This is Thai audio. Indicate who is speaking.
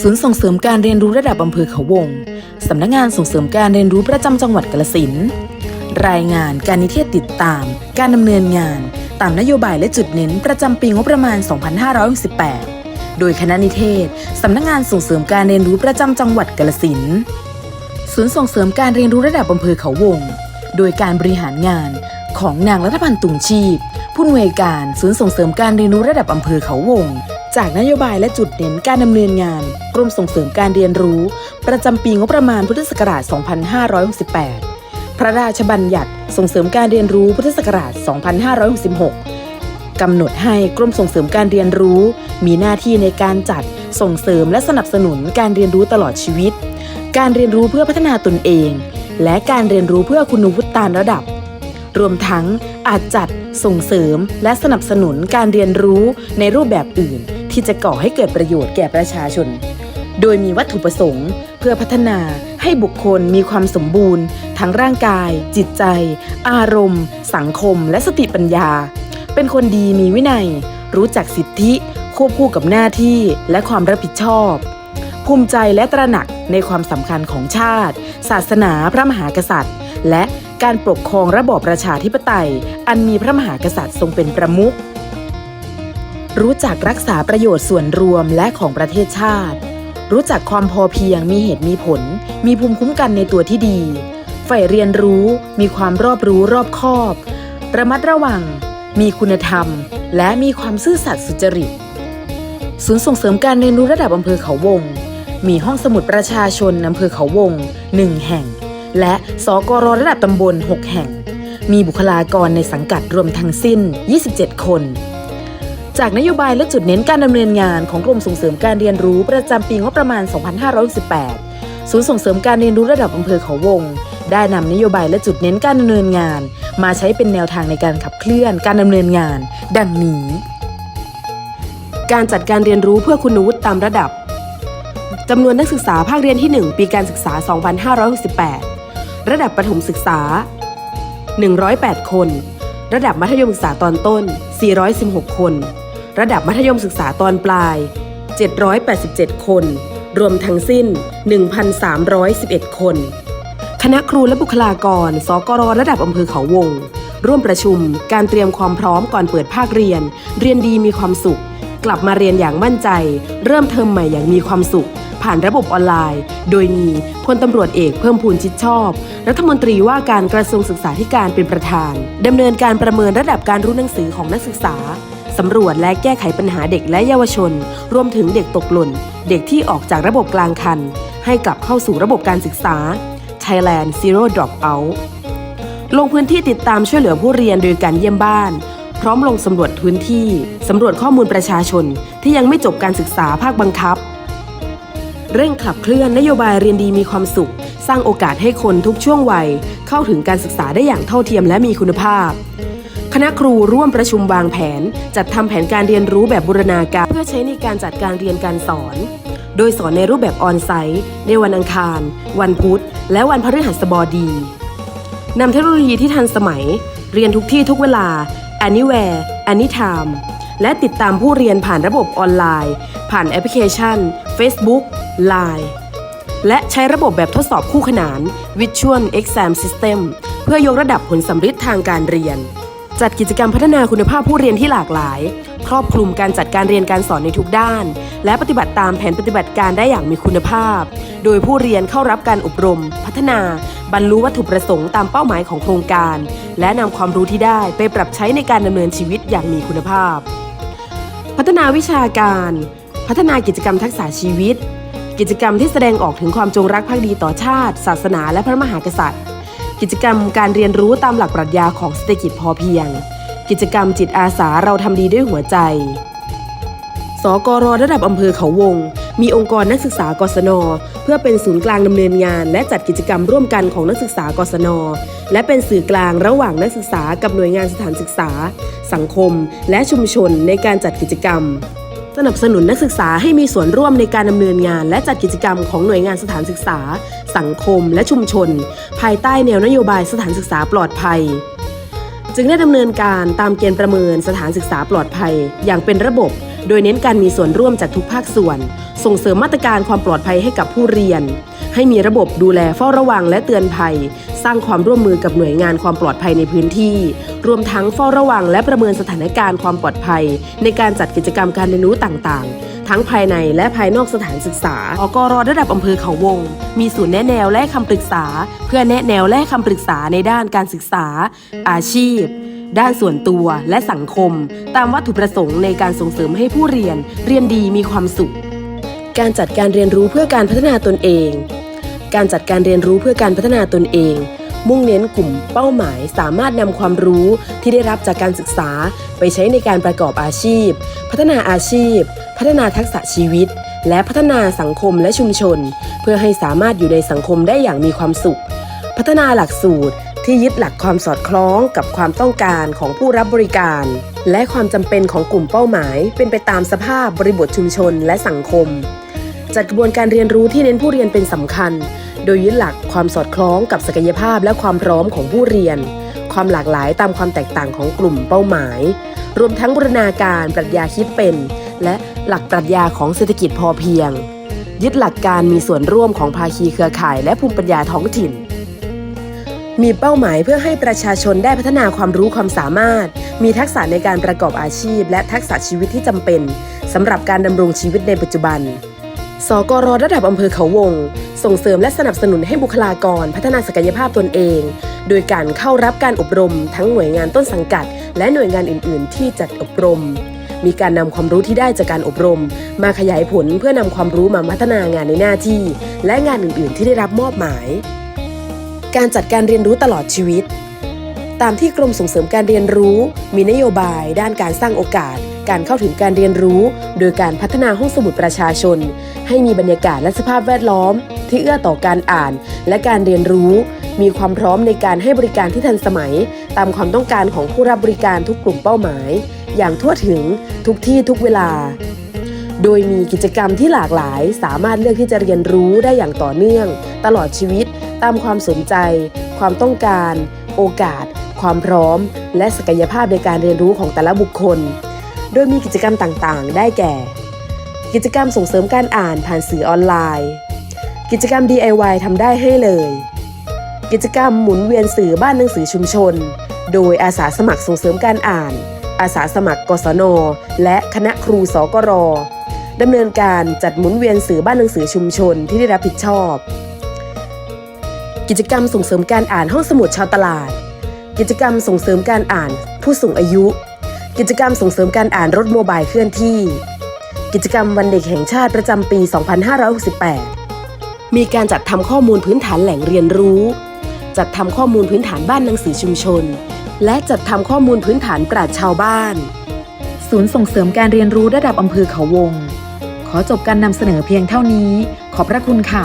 Speaker 1: ศูนย์ส่งเสริมการเรียนรู้ระดับอำเภอเขาวง สำนักงานส่งเสริมการเรียนรู้ประจำจังหวัดกาฬสินรายงานการนิเทศติดตาม การดำเนินงาน ตามนโยบายและจุดเน้นประจำปีงบประมาณ 2568โดยคณะนิเทศ สำนักงานส่งเสริมการเรียนรู้ประจำจังหวัดกาฬสินศูนย์ส่งเสริมการเรียนรู้ระดับอำเภอเขาวง โดยการบริหารงานของนางรัฐพันธ์ตุงชีพ ผู้อำนวยการศูนย์ส่งเสริมการเรียนรู้ระดับอำเพอเขาวง จากนโยบายและจุดเน้นการดำเนินงาน กรมส่งเสริมการเรียนรู้ ประจำปีงบประมาณพุทธศักราช 2568 พระราชบัญญัติส่งเสริมการเรียนรู้พุทธศักราช 2566 กำหนดให้กรมส่งเสริมการเรียนรู้ มีหน้าที่ในการจัดส่งเสริมและสนับสนุนการเรียนรู้ตลอดชีวิต การเรียนรู้เพื่อพัฒนาตนเอง และการเรียนรู้เพื่อคุณวุฒิตามระดับ รวมทั้งอาจจัดส่งเสริมและสนับสนุนการเรียนรู้ในรูปแบบอื่น ที่จะก่อให้เกิดประโยชน์แก่ประชาชน โดยมีวัตถุประสงค์ เพื่อพัฒนาให้บุคคลมีความสมบูรณ์ ทั้งร่างกาย จิตใจ อารมณ์ สังคม และสติปัญญา เป็นคนดีมีวินัย รู้จักสิทธิ ควบคู่กับหน้าที่และความรับผิดชอบ ภูมิใจและตระหนักในความสำคัญของชาติ ศาสนาพระมหากษัตริย์ และการปกครองระบอบประชาธิปไตย อันมีพระมหากษัตริย์ทรงเป็นประมุข รู้จักรักษาประโยชน์ส่วนรวมและของประเทศชาติ รู้จักความพอเพียงมีเหตุมีผล มีภูมิคุ้มกันในตัวที่ดีใฝ่เรียนรู้มีความรอบรู้รอบคอบ ระมัดระวัง มีคุณธรรม และมีความซื่อสัตย์สุจริต ศูนย์ส่งเสริมการเรียนรู้ระดับอำเภอเขาวง มีห้องสมุดประชาชนอำเภอเขาวง1แห่ง และสกรระดับตำบล 6 แห่ง มีบุคลากรในสังกัดรวมทั้งสิ้น 27 คน จากนโยบายและจุดเน้นการดำเนินงานของกรมส่งเสริมการเรียนรู้ประจำปีงบประมาณ 2518ศูนย์ส่งเสริมการเรียนรู้ระดับอำเภอเขาวง ได้นำนโยบายและจุดเน้นการดำเนินงาน มาใช้เป็นแนวทางในการขับเคลื่อนการดำเนินงาน ดังนี้ การจัดการเรียนรู้เพื่อคุณวุฒิตามระดับจำนวนนักศึกษาภาคเรียนที่ 1 ปีการศึกษา 2568 ระดับประถมศึกษา 108 คน ระดับมัธยมศึกษาตอนต้น 416 คน ระดับมัธยมศึกษาตอนปลาย 787 คน รวมทั้งสิ้น 1,311 คน คณะครูและบุคลากร สกรระดับอำเภอเขาวง ร่วมประชุมการเตรียมความพร้อมก่อนเปิดภาคเรียน เรียนดีมีความสุข กลับมาเรียนอย่างมั่นใจ เริ่มเทอมใหม่อย่างมีความสุข ผ่านระบบออนไลน์ โดยมีพลตำรวจเอกเพิ่มพูนชิดชอบ รัฐมนตรีว่าการกระทรวงศึกษาธิการเป็นประธานดำเนินการประเมินระดับการรู้หนังสือของนักศึกษา สำรวจและแก้ไขปัญหาเด็กและเยาวชน รวมถึงเด็กตกหล่น เด็กที่ออกจากระบบกลางคัน ให้กลับเข้าสู่ระบบการศึกษา Thailand Zero Dropout ลงพื้นที่ติดตามช่วยเหลือผู้เรียนโดยการเยี่ยมบ้าน พร้อมลงสำรวจพื้นที่ สำรวจข้อมูลประชาชน ที่ยังไม่จบการศึกษาภาคบังคับ เร่งขับเคลื่อนนโยบายเรียนดีมีความสุข สร้างโอกาสให้คนทุกช่วงวัย เข้าถึงการศึกษาได้อย่างเท่าเทียมและมีคุณภาพ คณะครูร่วมประชุมวางแผน จัดทำแผนการเรียนรู้แบบบูรณาการ เพื่อใช้ในการจัดการเรียนการสอน โดยสอนในรูปแบบออนไซต์ในวันอังคาร วันพุธ และวันพฤหัสบดีนำเทคโนโลยีที่ทันสมัย เรียนทุกที่ทุกเวลา anywhere anytime และติดตามผู้เรียนผ่านระบบออนไลน์ ผ่านแอปพลิเคชัน Facebook Line และใช้ระบบแบบทดสอบคู่ขนาน Visual Exam System เพื่อยกระดับผลสัมฤทธิ์ทางการเรียน จัดกิจกรรมพัฒนาคุณภาพผู้เรียนที่หลากหลาย ครอบคลุมการจัดการเรียนการสอนในทุกด้าน และปฏิบัติตามแผนปฏิบัติการได้อย่างมีคุณภาพ โดยผู้เรียนเข้ารับการอบรม พัฒนา บรรลุวัตถุประสงค์ตามเป้าหมายของโครงการ และนำความรู้ที่ได้ไปปรับใช้ในการดำเนินชีวิตอย่างมีคุณภาพ พัฒนาวิชาการ พัฒนากิจกรรมทักษะชีวิต กิจกรรมที่แสดงออกถึงความจงรักภักดีต่อชาติ ศาสนา และพระมหากษัตริย์ กิจกรรมการเรียนรู้ตามหลักปรัชญาของเศรษฐกิจพอเพียง กิจกรรมจิตอาสาเราทำดีด้วยหัวใจ สกรระดับอำเภอเขาวง มีองค์กรนักศึกษากศน เพื่อเป็นศูนย์กลางดำเนินงาน และจัดกิจกรรมร่วมกันของนักศึกษากศน และเป็นสื่อกลางระหว่างนักศึกษากับหน่วยงานสถานศึกษา สังคม และชุมชนในการจัดกิจกรรม สนับสนุนนักศึกษาให้มีส่วนร่วมในการดำเนินงาน และจัดกิจกรรมของหน่วยงานสถานศึกษา สังคม และชุมชน ภายใต้แนวนโยบายสถานศึกษาปลอดภัย จึงได้ดำเนินการตามเกณฑ์ประเมินสถานศึกษาปลอดภัย อย่างเป็นระบบ โดยเน้นการมีส่วนร่วมจากทุกภาคส่วน ส่
Speaker 2: งเสริมมาตรการความปลอดภัยให้กับผู้เรียน ให้มีระบบดูแลเฝ้าระวังและเตือนภัย สร้างความร่วมมือกับหน่วยงานความปลอดภัยในพื้นที่ รวมทั้งเฝ้าระวังและประเมินสถานการณ์ความปลอดภัย ในการจัดกิจกรรมการเรียนรู้ต่างๆ ทั้งภายในและภายนอกสถานศึกษาอกรระดับอำเภอเขาวง มีศูนย์แนะแนวและคำปรึกษา เพื่อแนะแนวและคำปรึกษาในด้านการศึกษา อาชีพด้านส่วนตัวและสังคม ตามวัตถุประสงค์ในการส่งเสริมให้ผู้เรียน เรียนดีมีความสุข การจัดการเรียนรู้เพื่อการพัฒนาตนเอง การจัดการเรียนรู้เพื่อการพัฒนาตนเอง มุ่งเน้นกลุ่มเป้าหมายสามารถนำความรู้ที่ได้รับจากการศึกษา ไปใช้ในการประกอบอาชีพ พัฒนาอาชีพ พัฒนาทักษะชีวิต และพัฒนาสังคมและชุมชน เพื่อให้สามารถอยู่ในสังคมได้อย่างมีความสุข พัฒนาหลักสูตรที่ยึดหลักความสอดคล้องกับความต้องการของผู้รับบริการ และความจำเป็นของกลุ่มเป้าหมาย เป็นไปตามสภาพบริบทชุมชนและสังคม จัดกระบวนการเรียนรู้ที่เน้นผู้เรียนเป็นสำคัญ โดยยึดหลักความสอดคล้องกับศักยภาพและความพร้อมของผู้เรียน ความหลากหลายตามความแตกต่างของกลุ่มเป้าหมาย รวมทั้งบูรณาการปรัชญาคิดเป็น และหลักปรัชญาของเศรษฐกิจพอเพียง ยึดหลักการมีส่วนร่วมของภาคีเครือข่าย และภูมิปัญญาท้องถิ่น มีเป้าหมายเพื่อให้ประชาชนได้พัฒนาความรู้ความสามารถ มีทักษะในการประกอบอาชีพ และทักษะชีวิตที่จำเป็นสำหรับการดำรงชีวิตในปัจจุบัน สกรระดับอำเภอเขาวง ส่งเสริมและสนับสนุนให้บุคลากรพัฒนาศักยภาพตนเอง โดยการเข้ารับการอบรม ทั้งหน่วยงานต้นสังกัด และหน่วยงานอื่น ๆ ที่จัดอบรม มีการนำความรู้ที่ได้จากการอบรม มาขยายผลเพื่อนำความรู้มาพัฒนางานในหน้าที่ และงานอื่น ๆ ที่ได้รับมอบหมาย การจัดการเรียนรู้ตลอดชีวิต ตามที่กรมส่งเสริมการเรียนรู้ มีนโยบาย ด้านการสร้างโอกาส การเข้าถึงการเรียนรู้ โดยการพัฒนาห้องสมุดประชาชน ให้มีบรรยากาศและสภาพแวดล้อม ที่เอื้อต่อการอ่าน และการเรียนรู้ มีความพร้อมในการให้บริการที่ทันสมัย ตามความต้องการของผู้รับบริการทุกกลุ่มเป้าหมาย อย่างทั่วถึงทุกที่ทุกเวลา โดยมีกิจกรรมที่หลากหลาย สามารถเลือกที่จะเรียนรู้ได้อย่างต่อเนื่อง ตลอดชีวิต ตามความสนใจ ความต้องการ โอกาส ความพร้อม และศักยภาพในการเรียนรู้ของแต่ละบุคคล โดยมีกิจกรรมต่างๆ ได้แก่ กิจกรรมส่งเสริมการอ่านผ่านสื่อออนไลน์ กิจกรรม DIY ทำได้ให้เลย กิจกรรมหมุนเวียนสื่อบ้านหนังสือชุมชน โดยอาสาสมัครส่งเสริมการอ่านอาสาสมัครกศน และคณะครูสกร ดำเนินการจัดหมุนเวียนสื่อบ้านหนังสือชุมชนที่ได้รับผิดชอบ กิจกรรมส่งเสริมการอ่านห้องสมุดชาวตลาด กิจกรรมส่งเสริมการอ่านผู้สูงอายุ กิจกรรมส่งเสริมการอ่านรถโมบายเคลื่อนที่ กิจกรรมวันเด็กแห่งชาติประจำปี 2568 มีการจัดทำข้อมูลพื้นฐานแหล่งเรียนรู้ จัดทำข้อมูลพื้นฐานบ้านหนังสือชุมชน และจัดทำข้อมูลพื้นฐานปราชชาวบ้าน
Speaker 1: ศูนย์ส่งเสริมการเรียนรู้ระดับอำเภอเขาวง ขอจบการนำเสนอเพียงเท่านี้ ขอบพระคุณค่ะ